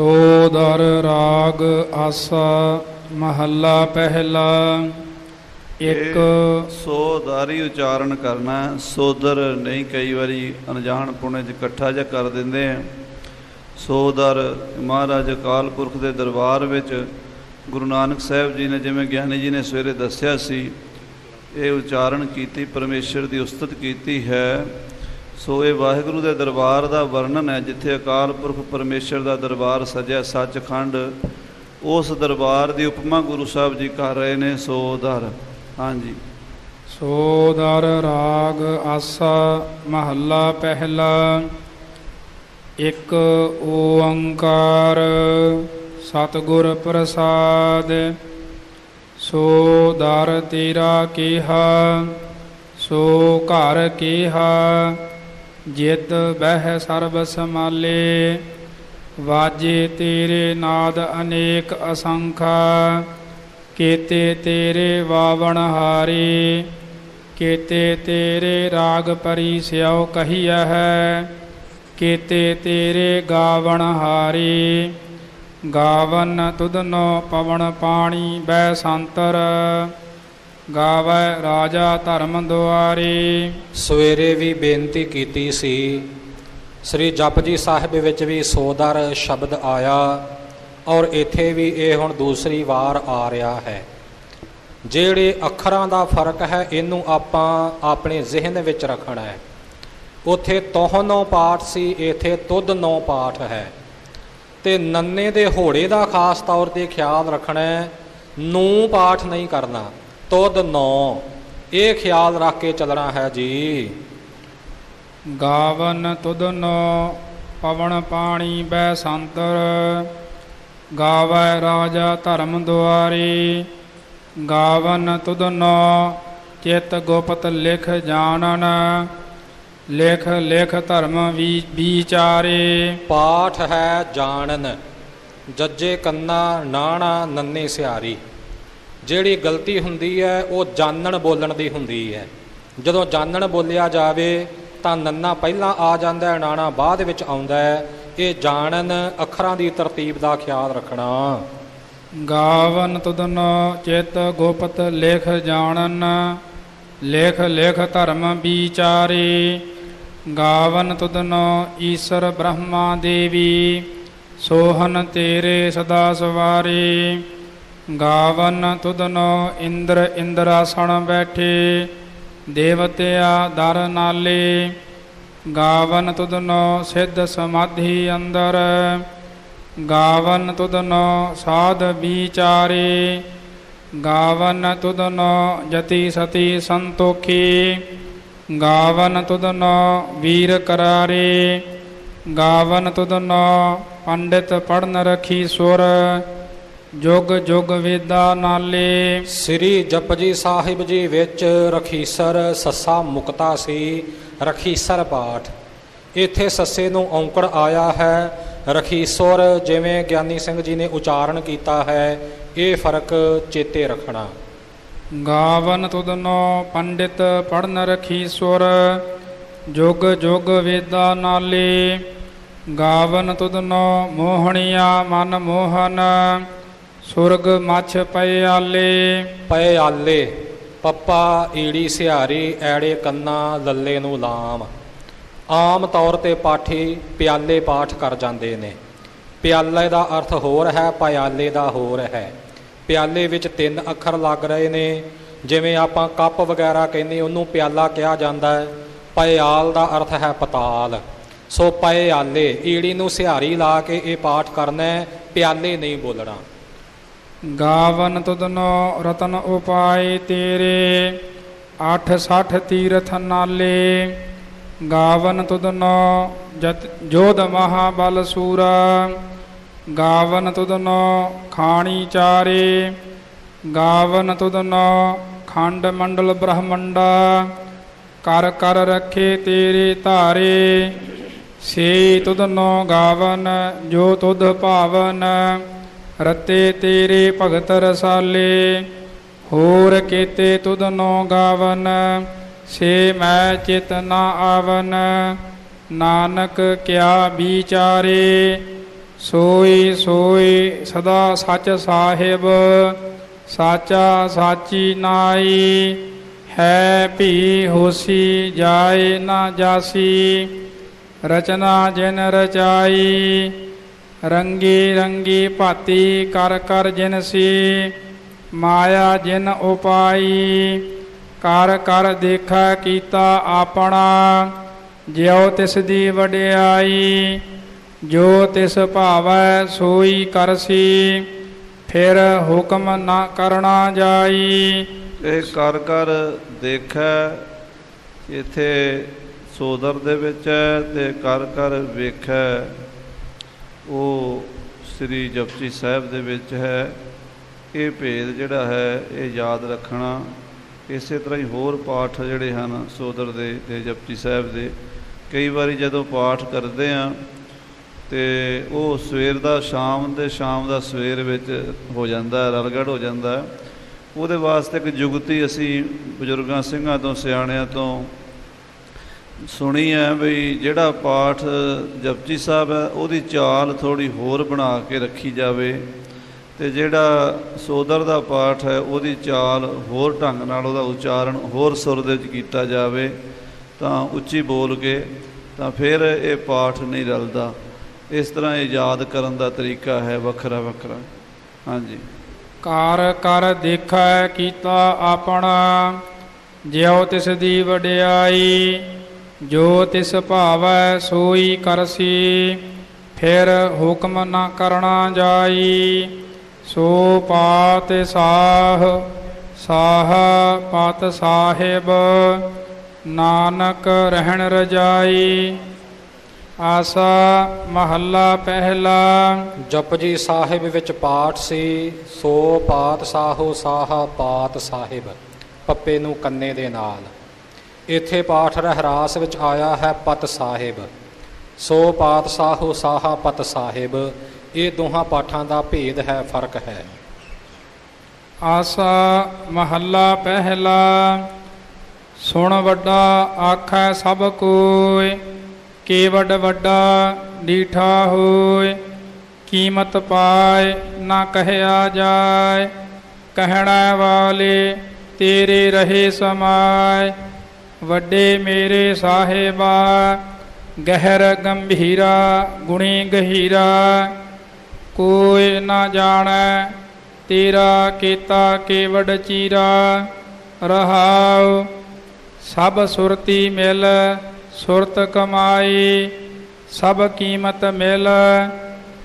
ਸੋ ਦਰ ਰਾਗ ਆਸਾ ਮਹੱਲਾ ਪਹਿਲਾ। ਇੱਕ ਸੋਦਾਰੀ ਉਚਾਰਨ ਕਰਨਾ ਸੋਦਰ ਨਹੀਂ ਕਈ ਵਾਰੀ ਅਣਜਾਣ ਪੁਣੇ ਚ ਇਕੱਠਾ ਜਿਹਾ ਕਰ ਦਿੰਦੇ ਆ। ਸੋਦਰ ਮਹਾਰਾਜ ਅਕਾਲ ਪੁਰਖ ਦੇ ਦਰਬਾਰ ਵਿੱਚ ਗੁਰੂ ਨਾਨਕ ਸਾਹਿਬ ਜੀ ਨੇ ਜਿਵੇਂ ਗਿਆਨੀ ਜੀ ਨੇ ਸਵੇਰੇ ਦੱਸਿਆ ਸੀ, ਇਹ ਉਚਾਰਨ ਕੀਤੀ, ਪਰਮੇਸ਼ਰ ਦੀ ਉਸਤਤ ਕੀਤੀ ਹੈ। ਸੋ ਇਹ ਵਾਹਿਗੁਰੂ ਦੇ ਦਰਬਾਰ ਦਾ ਵਰਣਨ ਹੈ, ਜਿੱਥੇ ਅਕਾਲ ਪੁਰਖ ਪਰਮੇਸ਼ਰ ਦਾ ਦਰਬਾਰ ਸਜਿਆ, ਸੱਚਖੰਡ ਉਸ ਦਰਬਾਰ ਦੀ ਉਪਮਾ ਗੁਰੂ ਸਾਹਿਬ ਜੀ ਕਰ ਰਹੇ ਨੇ। ਸੋ ਦਰ, ਹਾਂਜੀ। ਸੋ ਦਰ ਰਾਗ ਆਸਾ ਮਹੱਲਾ ਪਹਿਲਾ, ਇੱਕ ਓੰਕਾਰ ਸਤਿਗੁਰ ਪ੍ਰਸਾਦ। ਸੋ ਦਰ ਤੇਰਾ ਕੀਹਾ, ਸੋ ਘਰ ਕੀਹਾ ਜਿਤ ਬਹਿ ਸਰਬ ਸਮਾਲੇ, ਵਾਜੇ ਤੇਰੇ ਨਾਦ ਅਨੇਕ ਅਸੰਖ, ਕੀਤੇ ਤੇਰੇ ਵਾਵਣ ਹਾਰੇ, ਕੀਤੇ ਤੇਰੇ ਰਾਗ ਪਰੀ ਸਿਉ ਕਹੀਆ ਹੈ ਕੀਤੇ ਤੇਰੇ ਗਾਵਣ ਹਾਰੇ। ਗਾਵਨ ਤੁਧਨੋ ਪਵਨ ਪਾਣੀ ਬੈ ਸੰਤਰ ਗਾਵੈ ਰਾਜਾ ਧਰਮ ਦੁਆਰੇ। ਸਵੇਰੇ ਵੀ ਬੇਨਤੀ ਕੀਤੀ ਸੀ, ਸ੍ਰੀ ਜਪਜੀ ਸਾਹਿਬ ਵਿੱਚ ਵੀ ਸੋਦਰ ਸ਼ਬਦ ਆਇਆ ਔਰ ਇੱਥੇ ਵੀ ਇਹ ਹੁਣ ਦੂਸਰੀ ਵਾਰ ਆ ਰਿਹਾ ਹੈ। ਜਿਹੜੇ ਅੱਖਰਾਂ ਦਾ ਫ਼ਰਕ ਹੈ, ਇਹਨੂੰ ਆਪਾਂ ਆਪਣੇ ਜ਼ਿਹਨ ਵਿੱਚ ਰੱਖਣਾ ਹੈ। ਉਥੇ ਤੋਹਨੋਂ ਪਾਠ ਸੀ, ਇੱਥੇ ਤੁਧ ਨੌ ਪਾਠ ਹੈ। ਤੇ ਨੰਨੇ ਦੇ ਹੋੜੇ ਦਾ ਖਾਸ ਤੌਰ ਤੇ ਖਿਆਲ ਰੱਖਣਾ ਹੈ ਨੂੰ ਪਾਠ ਨਹੀਂ ਕਰਨਾ। ਤੁਧ ਨੌ ਇਹ ਖਿਆਲ ਰੱਖ ਕੇ ਚੱਲਣਾ ਹੈ ਜੀ। ਗਾਵਨ ਤੁਧਨੋ ਪਵਨ ਪਾਣੀ ਬੈ ਸੰਤਰ। ਗਾਵੈ ਰਾਜਾ ਧਰਮ ਦੁਆਰੇ। ਗਾਵਨ ਤੁਧਨੋ ਚਿਤ ਗੁਪਤ ਲਿਖ ਜਾਣਨ। ਲਿਖ ਲਿਖ ਧਰਮ ਵੀ ਵਿਚਾਰੇ। ਪਾਠ ਹੈ ਜਾਣਨ ਜੱਜੇ ਕੰਨਾ ਨਾਣਾ ਨੰਨੇ ਸਿਆਰੀ। ਜਿਹੜੀ ਗਲਤੀ ਹੁੰਦੀ ਹੈ, ਉਹ ਜਾਣਨ ਬੋਲਣ ਦੀ ਹੁੰਦੀ ਹੈ। ਜਦੋਂ ਜਾਣਨ ਬੋਲਿਆ ਜਾਵੇ, ਤਾਂ ਨੰਨਾ ਪਹਿਲਾਂ ਆ ਜਾਂਦਾ ਹੈ, ਨਾਣਾ ਬਾਅਦ ਵਿੱਚ ਆਉਂਦਾ ਹੈ। ਇਹ ਜਾਣਨ ਅੱਖਰਾਂ ਦੀ ਤਰਤੀਬ ਦਾ ਖਿਆਲ ਰੱਖਣਾ। ਗਾਵਨ ਤੁਧਨੋ ਚੇਤ ਗੁਪਤ ਲਿਖ ਜਾਣਨ, ਲਿਖ ਲਿਖ ਧਰਮ ਵਿਚਾਰੇ। ਗਾਵਨ ਤੁਧਨੋ ਈਸ਼ਰ ਬ੍ਰਹਮਾ ਦੇਵੀ, ਸੋਹਨ ਤੇਰੇ ਸਦਾ ਸਵਾਰੇ। ਗਾਵਨ ਤੁਧਨੋ ਇੰਦਰ ਇੰਦਰਾਸਣ ਬੈਠੇ, ਦੇਵਤਿਆ ਦਰ ਨਾਲੇ। ਗਾਵਨ ਤੁਧਨੋ ਸਿੱਧ ਸਮਾਧੀ ਅੰਦਰ। ਗਾਵਨ ਤੁਧਨੋ ਸਾਧ ਵਿਚਾਰੇ। ਗਾਵਨ ਤੁਧਨੋ ਜਤੀ ਸਤੀ ਸੰਤੋਖੀ। ਗਾਵਨ ਤੁਧਨੋ ਵੀਰ ਕਰਾਰੇ। ਗਾਵਨ ਤੁਧਨੋ ਪੰਡਿਤ ਪੜਨ ਰਖੀ ਸੁਰ। ਜੁਗ ਜੁਗ ਵੇਦਾ ਨਾਲੇ। ਸ੍ਰੀ ਜਪਜੀ ਸਾਹਿਬ ਜੀ ਵਿੱਚ ਰਖੀਸਰ ਸੱਸਾ ਮੁਕਤਾ ਸੀ ਰਖੀਸਰ ਪਾਠ। ਇੱਥੇ ਸੱਸੇ ਨੂੰ ਔਂਕੜ ਆਇਆ ਹੈ। ਰਖੀਸੁਰ ਜਿਵੇਂ ਗਿਆਨੀ ਸਿੰਘ ਜੀ ਨੇ ਉਚਾਰਨ ਕੀਤਾ ਹੈ ਇਹ ਫ਼ਰਕ ਚੇਤੇ ਰੱਖਣਾ। ਗਾਵਨ ਤੁਧਨੋ ਪੰਡਿਤ ਪੜਨ ਰਖੀ ਸੁਰ ਜੁਗ ਜੁਗ ਵੇਦਾ ਨਾਲੇ। ਗਾਵਨ ਤੁਧਨੋ ਮੋਹਣੀਆ ਮਨ ਮੋਹਨ। ਸੁਰਗ ਮੱਛ ਪਏ ਆਲੇ। ਪਏ ਆਲੇ, ਪੱਪਾ ਈੜੀ ਸਿਹਾਰੀ, ਐੜੇ ਕੰਨਾ ਲੱਲੇ ਨੂੰ ਲਾਮ। ਆਮ ਤੌਰ ਤੇ ਪਾਠੀ ਪਿਆਲੇ ਪਾਠ ਕਰ ਜਾਂਦੇ ਨੇ। ਪਿਆਲੇ ਦਾ ਅਰਥ ਹੋਰ ਹੈ ਪਿਆਲੇ ਦਾ ਹੋਰ ਹੈ। ਪਿਆਲੇ ਵਿੱਚ ਤਿੰਨ ਅੱਖਰ ਲੱਗ ਰਹੇ ਨੇ। ਜਿਵੇਂ ਆਪਾਂ ਕੱਪ ਵਗੈਰਾ ਕਹਿੰਦੇ, ਉਹਨੂੰ ਪਿਆਲਾ ਕਿਹਾ ਜਾਂਦਾ ਹੈ। ਪਿਆਲ ਦਾ ਅਰਥ ਹੈ ਪਤਾਲ। ਸੋ ਪਿਆਲੇ ਈੜੀ ਨੂੰ ਸਿਹਾਰੀ ਲਾ ਕੇ ਇਹ ਪਾਠ ਕਰਨਾ ਪਿਆਲੇ ਨਹੀਂ ਬੋਲਣਾ। ਗਾਵਨ ਤੁਧਨੋ ਰਤਨ ਉਪਾਏ ਤੇਰੇ ਅੱਠ ਸੱਠ ਤੀਰਥ ਨਾਲੇ। ਗਾਵਨ ਤੁਧਨੋ ਜਤ, ਜੋਧ ਮਹਾਬਲ ਸੂਰਾ। ਗਾਵਨ ਤੁਧਨੋ ਖਾਣੀ ਚਾਰੇ। ਗਾਵਨ ਤੁਧਨੋ ਖੰਡ ਮੰਡਲ ਬ੍ਰਹਮੰਡਾ। ਕਰ ਕਰ ਰਖੇ ਤੇਰੇ ਧਾਰੇ। ਸੇ ਤੁਧਨੋ ਗਾਵਨ, ਜੋ ਤੁਧ ਭਾਵਨ। ਰਤੇ ਤੇਰੇ ਭਗਤ ਰਸਾਲੇ, ਹੋਰ ਕੀਤੇ ਤੁਧਨੋ ਗਾਵਨ, ਸੇ ਮੈਂ ਚਿਤ ਨਾ ਆਵਨ। ਨਾਨਕ ਕਿਆ ਵਿਚਾਰੇ, ਸੋਈ ਸੋਈ ਸਦਾ ਸੱਚ ਸਾਹਿਬ, ਸਾਚਾ ਸਾਚੀ ਨਾਈ। ਹੈ ਭੀ ਹੋਸੀ ਜਾਏ ਨਾ ਜਾਸੀ, ਰਚਨਾ ਜਿਨ ਰਚਾਈ ਰੰਗੀ ਰੰਗੀ ਭਾਤੀ ਕਰ ਕਰ ਜਿਨਸੀ ਮਾਇਆ ਜਿਨ ਉਪਾਈ। ਕਰ ਕਰ ਦੇਖਾ ਕੀਤਾ ਆਪਣਾ, ਜਿਉ ਤਿਸ ਦੀ ਵਡਿਆਈ। ਜੋ ਤਿਸ ਭਾਵੈ ਸੋਈ ਕਰਸੀ ਫਿਰ ਹੁਕਮ ਨਾ ਕਰਨਾ ਜਾਈ। ਇਹ ਕਰ ਕਰ ਦੇਖੈ, ਇੱਥੇ ਸੋਦਰ ਦੇ ਵਿੱਚ ਹੈ ਤੇ ਕਰ ਕਰ ਵੇਖੈ। ਉਹ ਸ੍ਰੀ ਜਪਜੀ ਸਾਹਿਬ ਦੇ ਵਿੱਚ ਹੈ ਇਹ ਭੇਦ ਜਿਹੜਾ ਹੈ ਇਹ ਯਾਦ ਰੱਖਣਾ ਇਸੇ ਤਰ੍ਹਾਂ ਹੀ ਹੋਰ ਪਾਠ ਜਿਹੜੇ ਹਨ ਸੋਦਰ ਦੇ ਤੇ ਜਪਜੀ ਸਾਹਿਬ ਦੇ ਕਈ ਵਾਰੀ ਜਦੋਂ ਪਾਠ ਕਰਦੇ ਆ ਤੇ ਉਹ ਸਵੇਰ ਦਾ ਸ਼ਾਮ ਦੇ ਸ਼ਾਮ ਦਾ ਸਵੇਰ ਵਿੱਚ ਹੋ ਜਾਂਦਾ ਹੈ, ਰਲਗੜ ਹੋ ਜਾਂਦਾ ਹੈ। ਉਹਦੇ ਵਾਸਤੇ ਇੱਕ ਜੁਗਤੀ ਅਸੀਂ ਬਜ਼ੁਰਗਾਂ ਸਿੰਘਾਂ ਤੋਂ ਸਿਆਣਿਆਂ ਤੋਂ ਸੁਣੀ ਹੈ ਵੀ ਜਿਹੜਾ ਪਾਠ ਜਪਜੀ ਸਾਹਿਬ ਹੈ, ਉਹਦੀ ਚਾਲ ਥੋੜੀ ਹੋਰ ਬਣਾ ਕੇ ਰੱਖੀ ਜਾਵੇ ਤੇ ਜਿਹੜਾ ਸੋਦਰ ਦਾ ਪਾਠ ਹੈ, ਉਹਦੀ ਚਾਲ ਹੋਰ ਢੰਗ ਨਾਲ ਉਹਦਾ ਉਚਾਰਨ ਹੋਰ ਸੁਰ ਦੇ ਵਿੱਚ ਕੀਤਾ ਜਾਵੇ, ਤਾਂ ਉੱਚੀ ਬੋਲ ਕੇ ਤਾਂ ਫਿਰ ਇਹ ਪਾਠ ਨਹੀਂ ਰਲਦਾ। ਇਸ ਤਰ੍ਹਾਂ ਇਹ ਯਾਦ ਕਰਨ ਦਾ ਤਰੀਕਾ ਹੈ ਵੱਖਰਾ ਵੱਖਰਾ। ਹਾਂਜੀ। ਕਾਰ ਕਰ ਦੇਖੈ ਕੀਤਾ ਆਪਣਾ, ਜਿਉ ਤਿਸ ਦੀ ਵਡਿਆਈ ਜੋ ਤਿਸ ਭਾਵੈ ਸੋਈ ਕਰਸੀ, ਫਿਰ ਹੁਕਮ ਨਾ ਕਰਨਾ ਜਾਈ। ਸੋ ਪਾਤ ਸਾਹ ਸਾਹ ਪਤ ਸਾਹਿਬ, ਨਾਨਕ ਰਹਿਣ ਰਜਾਈ। ਆਸਾ ਮਹੱਲਾ ਪਹਿਲਾ। ਜਪਜੀ ਸਾਹਿਬ ਵਿੱਚ ਪਾਠ ਸੀ, ਸੋ ਪਾਤ ਸਾਹੋ ਸਾਹਾ, ਪਾਤ ਸਾਹਿਬ, ਪੱਪੇ ਨੂੰ ਕੰਨੇ ਦੇ ਨਾਲ। ਇੱਥੇ ਪਾਠ ਰਹਿਰਾਸ ਵਿੱਚ ਆਇਆ ਹੈ ਪਤ ਸਾਹਿਬ। ਸੋ ਪਾਤ ਸਾਹੋ ਸਾਹਾ ਪਤ ਸਾਹਿਬ, ਇਹ ਦੋਹਾਂ ਪਾਠਾਂ ਦਾ ਭੇਦ ਹੈ, ਫ਼ਰਕ ਹੈ। ਆਸਾ ਮਹੱਲਾ ਪਹਿਲਾ, ਸੁਣ ਵੱਡਾ ਆਖੈ ਸਭ ਕੋਇ, ਕੇ ਵੱਡ ਵੱਡਾ ਡੀਠਾ ਹੋਇ, ਕੀਮਤ ਪਾਏ ਨਾ ਕਹਿਆ ਜਾਏ ਕਹਿਣਾ ਵਾਲੇ ਤੇਰੇ ਰਹੇ ਸਮਾਏ ਵੱਡੇ ਮੇਰੇ ਸਾਹਿਬਾ, ਗਹਿਰ ਗੰਭੀਰਾ, ਗੁਣੀ ਗਹੀਰਾ, ਕੋਈ ਨਾ ਜਾਣੈ ਤੇਰਾ ਕੀਤਾ ਕੇਵਡ ਚੀਰਾ। ਰਹਾਉ, ਸਭ ਸੁਰਤੀ ਮਿਲ, ਸੁਰਤ ਕਮਾਈ, ਸਭ ਕੀਮਤ ਮਿਲ,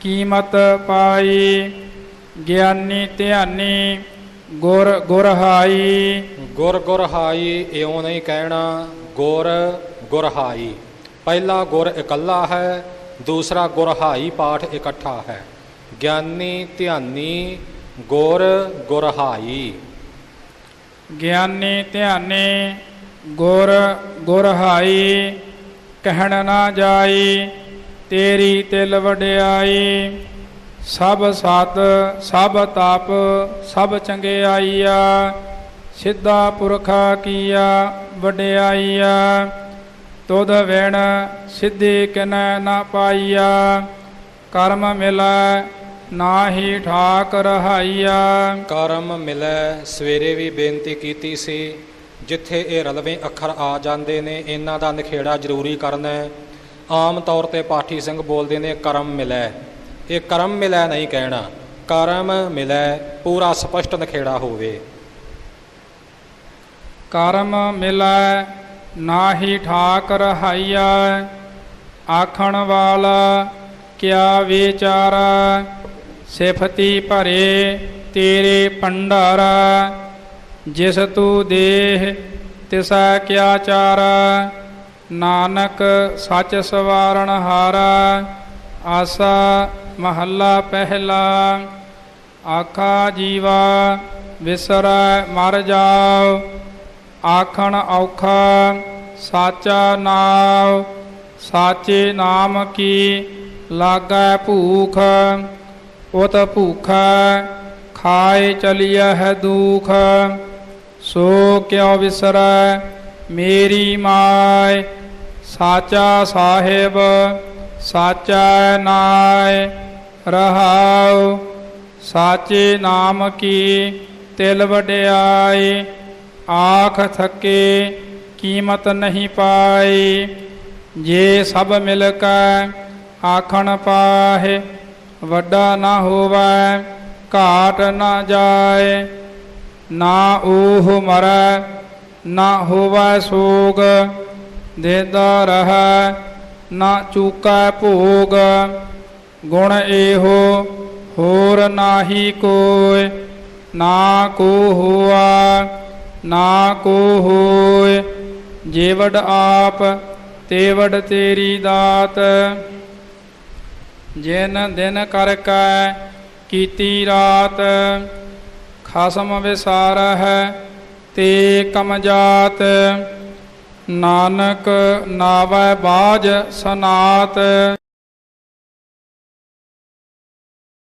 ਕੀਮਤ ਪਾਈ। ਗਿਆਨੀ ਧਿਆਨੀ ਗੁਰ ਗੁਰਹਾਈ। ਗੁਰ ਗੁਰਹਾਈ ਇਉਂ ਨਹੀਂ ਕਹਿਣਾ। ਗੁਰ ਗੁਰਹਾਈ। ਪਹਿਲਾ ਗੁਰ ਇਕੱਲਾ ਹੈ ਦੂਸਰਾ ਗੁਰਹਾਈ ਪਾਠ ਇਕੱਠਾ ਹੈ। ਗਿਆਨੀ ਧਿਆਨੀ ਗੁਰ ਗੁਰਹਾਈ। ਗਿਆਨੀ ਧਿਆਨੀ ਗੁਰ ਗੁਰਹਾਈ ਕਹਿਣ ਨਾ ਜਾਈ ਤੇਰੀ ਤਿਲ ਵਡਿਆਈ। ਸਭ ਸਤ, ਸਭ ਤਪ, ਸਭ ਚੰਗਿਆਈਆ ਸਿੱਧਾ ਪੁਰਖ ਕੀਆ ਵਡਿਆਈਆ ਤੁਧ ਵਿਣ ਸਿੱਧੀ ਕਿਨੈ ਨਾ ਪਾਈਆ, ਕਰਮ ਮਿਲੈ ਨਾਹੀ ਠਾਕ ਰਹਾਈਆ ਕਰਮ ਮਿਲੈ, ਸਵੇਰੇ ਵੀ ਬੇਨਤੀ ਕੀਤੀ ਸੀ, ਜਿੱਥੇ ਇਹ ਰਲਵੇਂ ਅੱਖਰ ਆ ਜਾਂਦੇ ਨੇ, ਇਹਨਾਂ ਦਾ ਨਿਖੇੜਾ ਜ਼ਰੂਰੀ ਕਰਨਾ। ਹੈ ਆਮ ਤੌਰ ਤੇ ਪਾਠੀ ਸਿੰਘ ਬੋਲਦੇ ਨੇ, ਕਰਮ ਮਿਲੈ। ਇਹ ਕਰਮ ਮਿਲੈ ਨਹੀਂ ਕਹਿਣਾ, ਕਰਮ ਮਿਲੈ ਪੂਰਾ ਸਪਸ਼ਟ ਨਿਖੇੜਾ ਹੋਵੇ। ਕਰਮ ਮਿਲੈ ਨਾਹੀ ਠਾਕ ਰਹਾਈਆ ਆਖਣ ਵਾਲਾ ਕਿਆ ਵਿਚਾਰਾ? ਸਿਫਤੀ ਭਰੇ ਤੇਰੇ ਭੰਡਾਰਾ, ਜਿਸ ਤੂੰ ਦੇਹ ਤਿਸਾ ਕਿਆ ਚਾਰਾ? ਨਾਨਕ ਸੱਚ ਸਵਾਰਨ ਹਾਰਾ ਆਸਾ ਮਹੱਲਾ ਪਹਿਲਾ, ਆਖਾ ਜੀਵਾ ਵਿਸਰੈ ਮਰ ਜਾਓ, ਆਖਣ ਔਖਾ ਸਾਚਾ ਨਾਮ ਸਾਚੇ ਨਾਮ ਕੀ ਲਾਗੈ ਭੂਖ, ਉਤ ਭੂਖੈ ਖਾਏ ਚਲਿਆ ਹੈ ਦੁਖ, ਸੋ ਕਿਉ ਵਿਸਰੈ ਮੇਰੀ ਮਾਇ ਸਾਚਾ ਸਾਹਿਬ ਸਾਚਾ ਨਾਇ, ਰਹਾਉ। ਸਾਚੇ ਨਾਮ ਕੀ, ਤਿਲ ਵਡਿਆਈ। ਆਖ ਥਕੇ, ਕੀਮਤ ਨਹੀਂ ਪਾਈ। ਜੇ ਸਭ ਮਿਲ ਕੇ, ਆਖਣ ਪਾਹੇ। ਵੱਡਾ ਨਾ ਹੋਵੈ, ਘਾਟ ਨਾ ਜਾਏ। ਨਾ ਓਹ ਮਰੈ, ਨਾ ਹੋਵੈ ਸੋਗ। ਦੇਦਾ ਰਹੈ ਨਾ ਚੂਕੈ ਭੋਗ, ਗੁਣ ਇਹੋ ਹੋਰ ਨਾਹੀ ਕੋਇ, ਨਾ ਕੋ ਹੋਆ, ਨਾ ਕੋ ਹੋਇ ਜੇਵਡ ਆਪ ਤੇਵਡ ਤੇਰੀ ਦਾਤ। ਜਿਨ ਦਿਨ ਕਰ ਕੈ ਕੀਤੀ ਰਾਤ, ਖਸਮ ਵਿਸਾਰ ਹੈ ਤੇ ਕਮ ਜਾਤ। ਨਾਨਕ ਨਾਵੈ ਬਾਜ ਸਨਾਤ